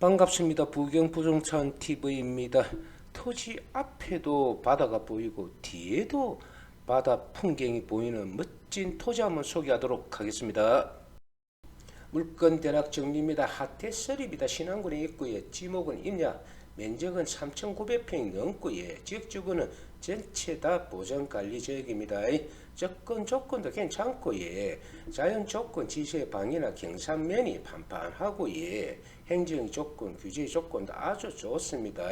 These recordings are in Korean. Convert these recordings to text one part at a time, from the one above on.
반갑습니다. 부경부동산 TV입니다. 토지 앞에도 바다가 보이고 뒤에도 바다 풍경이 보이는 멋진 토지 한번 소개하도록 하겠습니다. 물건 대략 정리입니다. 하태설입니다. 신안군에 있고요. 지목은 임야, 면적은 3,900평이 넘고요. 지역주구는 전체 다 보전관리 지역입니다. 접근 조건도 괜찮고요. 자연 조건, 지세 방이나 경산면이 판판하고요. 행정 조건, 규제 조건도 아주 좋습니다.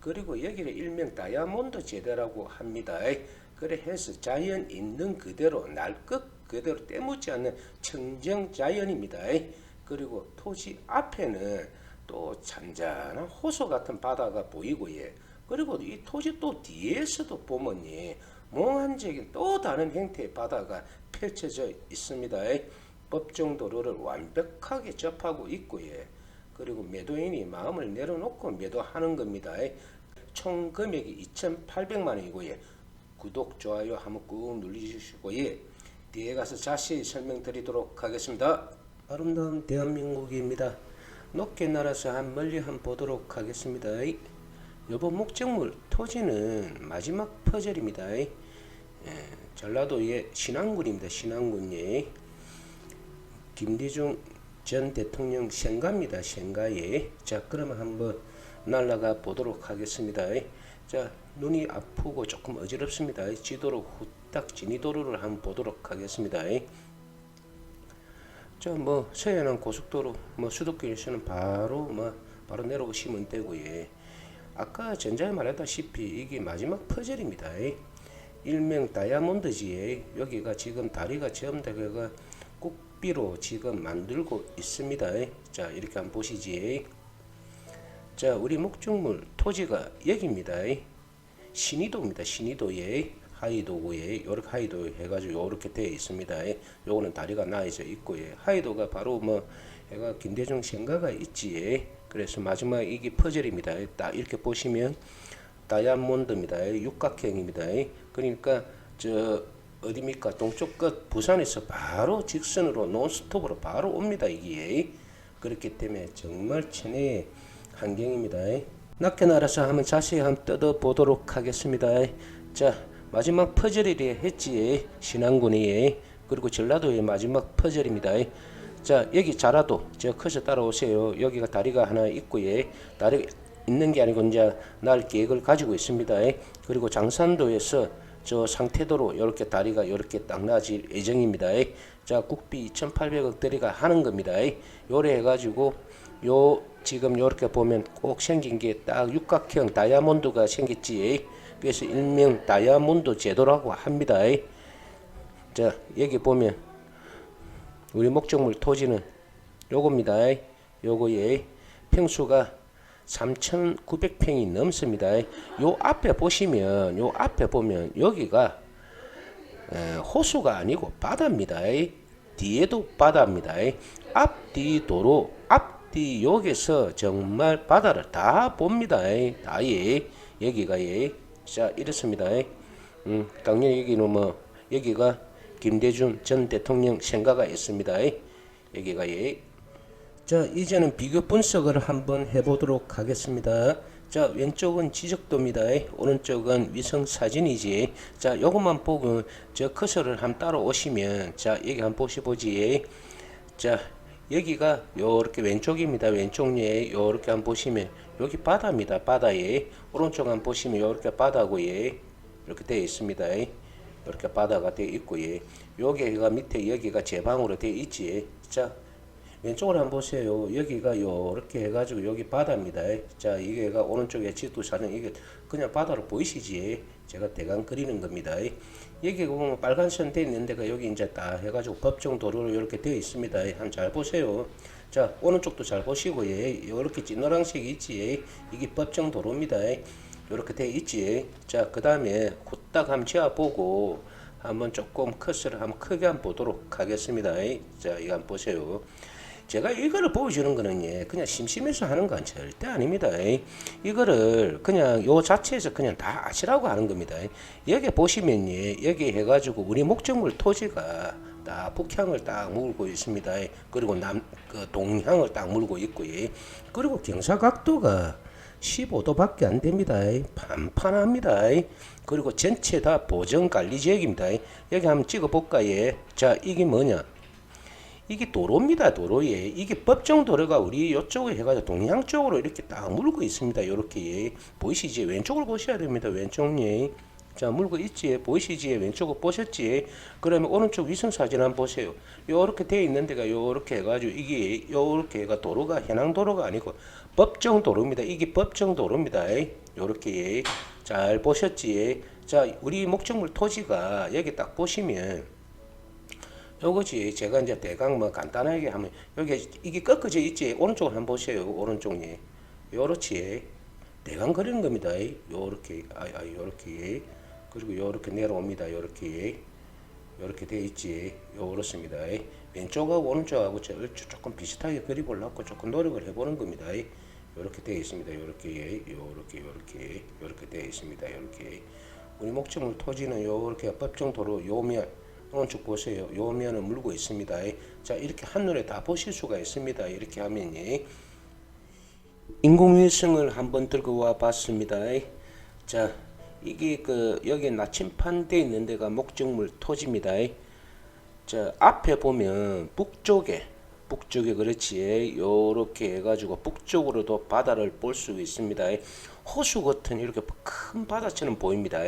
그리고 여기를 일명 다이아몬드 제대라고 합니다. 그래 해서 자연 있는 그대로 날 것 그대로 때묻지 않는 청정 자연입니다. 그리고 토지 앞에는 또 잔잔한 호수 같은 바다가 보이고요. 그리고 이 토지 또 뒤에서도 보면 예, 몽환적인 또 다른 형태의 바다가 펼쳐져 있습니다. 법정 도로를 완벽하게 접하고 있고요. 그리고 매도인이 마음을 내려놓고 매도하는 겁니다. 총 금액이 2,800만 원이고요. 구독, 좋아요 한번 꾹 눌러주시고요. 뒤에 가서 자세히 설명드리도록 하겠습니다. 아름다운 대한민국입니다. 높게 날아서 한 멀리 한 보도록 하겠습니다. 이번 목적물 토지는 마지막 퍼즐입니다. 예, 전라도의 신안군입니다. 신안군 예. 김대중 전 대통령 생가입니다. 생가에. 자, 그러면 한번 날아가 보도록 하겠습니다. 자, 눈이 아프고 조금 어지럽습니다. 지도로 후딱 진이도로를 한번 보도록 하겠습니다. 자, 뭐 서해안 고속도로, 뭐 수도권에서는 바로 뭐 바로 내려오시면 되고요. 아까 전자에 말했다시피 이게 마지막 퍼즐입니다. 일명 다이아몬드지에 여기가 지금 다리가 그가 꼭비로 지금 만들고 있습니다. 자, 이렇게 한번 보시지. 자, 우리 목적물 토지가 여기입니다. 신이도입니다. 신이도에 하이도구에 요렇게 하이도 해가지고 요렇게 되어 있습니다. 요거는 다리가 나이져 있고요. 하이도가 바로 뭐 해가 김대중 생가가 있지. 그래서 마지막 이게 퍼즐입니다. 딱 이렇게 보시면 다이아몬드입니다. 육각형입니다. 그러니까 저 어디입니까? 동쪽 끝 부산에서 바로 직선으로 논스톱으로 바로 옵니다. 이게 그렇기 때문에 정말 천혜의 환경입니다. 낮게 날아서 한번 자세히 한번 뜯어 보도록 하겠습니다. 자 마지막 퍼즐이래 했지 신안군이 그리고 전라도의 마지막 퍼즐입니다. 자 여기 자라도 저 커서 따라오세요. 여기가 다리가 하나 있고요. 다리 있는 게 아니고 이제 날 계획을 가지고 있습니다. 그리고 장산도에서 저 상태도로 이렇게 다리가 이렇게 딱 나질 예정입니다. 자 국비 2,800억 들이가 하는 겁니다. 요래 해가지고 요 지금 이렇게 보면 꼭 생긴 게 딱 육각형 다이아몬드가 생겼지. 그래서 일명 다이아몬드 제도라고 합니다. 자 여기 보면 우리 목적물 토지는 요겁니다. 요거에 평수가 3,900평이 넘습니다. 요 앞에 보시면 요 앞에 보면 여기가 에, 호수가 아니고 바다입니다. 뒤에도 바다입니다. 앞뒤 도로 앞뒤 여기서 정말 바다를 다 봅니다. 다 예. 여기가 예. 자 이렇습니다. 음, 당연히 여기는 뭐 여기가 김대중 전 대통령 생가가 있습니다. 여기가 예. 자 이제는 비교 분석을 한번 해보도록 하겠습니다. 자 왼쪽은 지적도입니다. 오른쪽은 위성 사진이지. 자 요것만 보고 저 커서를 한번 따라 오시면 자 여기 한번 보시 보지. 자 여기가 요렇게 왼쪽입니다. 왼쪽에 요렇게 한번 보시면 여기 바다입니다. 바다에 오른쪽 한번 보시면 요렇게 바다고에 이렇게 되어 있습니다. 이렇게 바다가 되어 있고요. 여기가 밑에 여기가 제 방으로 되어 있지. 자 왼쪽으로 한번 보세요. 여기가 요렇게 해가지고 여기 바다입니다. 자, 이게가 오른쪽에 지도 사진 이게 그냥 바다로 보이시지? 제가 대강 그리는 겁니다. 여기 보면 빨간 선 되어 있는 데가 여기 이제 다 해가지고 법정 도로로 이렇게 되어 있습니다. 한번 잘 보세요. 자, 오른쪽도 잘 보시고, 예. 이렇게 진노란색이 있지. 이게 법정 도로입니다. 이렇게 되어 있지. 자, 그 다음에 후딱 한번 지어보고, 한번 조금 커서를 한번 크게 한번 보도록 하겠습니다. 자, 이거 한번 보세요. 제가 이거를 보여주는 거는 예, 그냥 심심해서 하는 건 절대 아닙니다. 이거를 그냥 요 자체에서 그냥 다 아시라고 하는 겁니다. 여기 보시면 예, 여기 해가지고 우리 목적물 토지가 딱 북향을 딱 물고 있습니다. 그리고 남 그 동향을 딱 물고 있고 예. 그리고 경사 각도가 15도밖에 안 됩니다. 판판합니다. 그리고 전체 다 보정 관리 지역입니다. 여기 한번 찍어 볼까요? 예. 자, 이게 뭐냐? 이게 도로입니다. 도로에 이게 법정 도로가 우리 이쪽에 해가지고 동양 쪽으로 이렇게 딱 물고 있습니다. 이렇게 보이시지? 왼쪽을 보셔야 됩니다. 왼쪽에 자 물고 있지? 보이시지? 왼쪽을 보셨지? 그러면 오른쪽 위성 사진 한번 보세요. 요렇게 돼 있는 데가 요렇게 해가지고 이게 요렇게 해가 도로가 해당 도로가 아니고 법정 도로입니다. 이게 법정 도로입니다. 요렇게 잘 보셨지? 자 우리 목적물 토지가 여기 딱 보시면 요거지 제가 이제 대강 뭐 간단하게 하면 여기 이게 꺾어져 있지? 오른쪽을 한번 보세요 오른쪽에 요렇지. 대강 그리는 겁니다. 요렇게 아, 아 요렇게. 그리고 요렇게 내려옵니다 요렇게. 요렇게 돼 있지. 요렇습니다. 왼쪽하고 오른쪽하고 저- 조금 비슷하게 그리보려고 조금 노력을 해보는 겁니다. 요렇게 되어 있습니다. 요렇게 요렇게 요렇게. 요렇게 되어 있습니다. 요렇게. 우리 목적물 토지는 요렇게 법정도로 요면 오른쪽 보세요. 요 면을 물고 있습니다. 자, 이렇게 한눈에 다 보실 수가 있습니다. 이렇게 하면 예. 인공위성을 한번 들고 와 봤습니다. 자, 이게 그 여기 나침판 돼 있는 데가 목적물 토지입니다. 자, 앞에 보면 북쪽에 북쪽에 그렇지 요렇게 해가지고 북쪽으로도 바다를 볼 수 있습니다. 호수 같은 이렇게 큰 바다처럼 보입니다.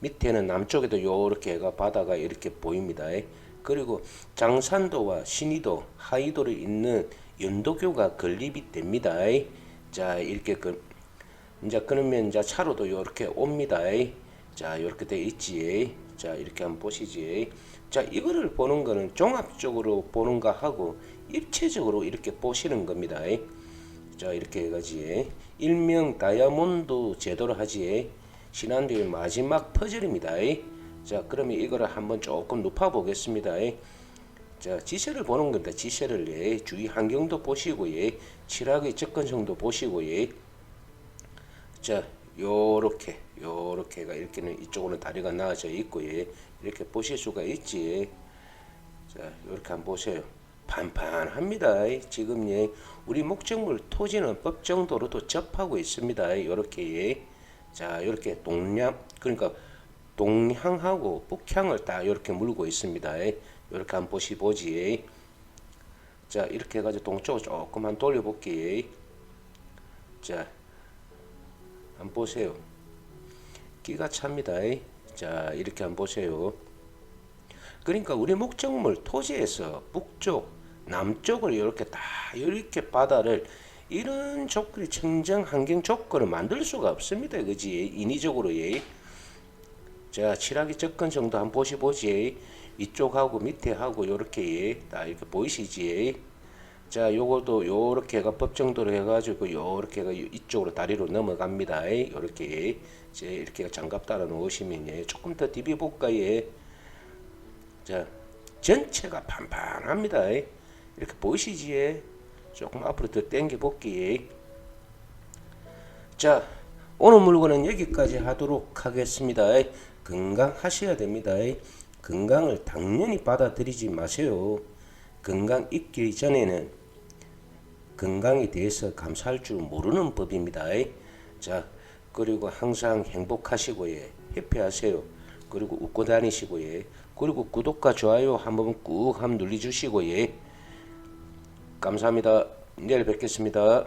밑에는 남쪽에도 요렇게 해가 바다가 이렇게 보입니다. 그리고 장산도와 신의도, 하이도를 잇는 연도교가 건립이 됩니다. 자 이렇게 그 이제 그러면 이제 차로도 요렇게 옵니다. 자 이렇게 돼 있지. 자 이렇게 한번 보시지. 자 이거를 보는 거는 종합적으로 보는 거 하고 입체적으로 이렇게 보시는 겁니다. 자 이렇게 해가지 일명 다이아몬드 제도로 하지 신한도의 마지막 퍼즐입니다. 자 그러면 이거를 한번 조금 높아 보겠습니다. 자 지세를 보는 겁니다. 지세를 예. 주위 환경도 보시고 예. 칠학의 접근성도 보시고 예. 자 요렇게 요렇게가 이렇게는 이쪽으로는 다리가 나와져 있고 예. 이렇게 보실 수가 있지. 자 요렇게 한번 보세요. 판판합니다. 지금 예. 우리 목적물 토지는 법정도로도 접하고 있습니다. 요렇게 예. 자 이렇게 동양 그러니까 동향하고 북향을 딱 이렇게 물고 있습니다. 이렇게 한번 보시 보지. 자 이렇게 해가지고 동쪽을 조금만 돌려볼게. 자 한번 보세요. 기가 찹니다. 자 이렇게 한번 보세요. 그러니까 우리 목적물 토지에서 북쪽, 남쪽을 이렇게 다 이렇게 바다를 이런 조건이 청정 환경 조건을 만들 수가 없습니다. 그지? 인위적으로 예. 자, 칠하기 접근성도 한번 보시 보지. 이쪽하고 밑에하고 요렇게 예. 다 이렇게 보이시지? 자, 요것도 요렇게 가 법정도로 해가지고 요렇게 가 이쪽으로 다리로 넘어갑니다. 예. 요렇게 예. 이제 이렇게 장갑 따라 놓으시면 예. 조금 더 디비 볼까 예. 자, 전체가 판판합니다. 예. 이렇게 보이시지? 예. 조금 앞으로 더 당겨 볼게요. 자, 오늘 물건은 여기까지 하도록 하겠습니다. 건강하셔야 됩니다. 건강을 당연히 받아들이지 마세요. 건강 있기 전에는 건강에 대해서 감사할 줄 모르는 법입니다. 자, 그리고 항상 행복하시고 예, 해피하세요. 그리고 웃고 다니시고 예. 그리고 구독과 좋아요 한번 꾹 한번 눌러주시고 예. 감사합니다. 내일 뵙겠습니다.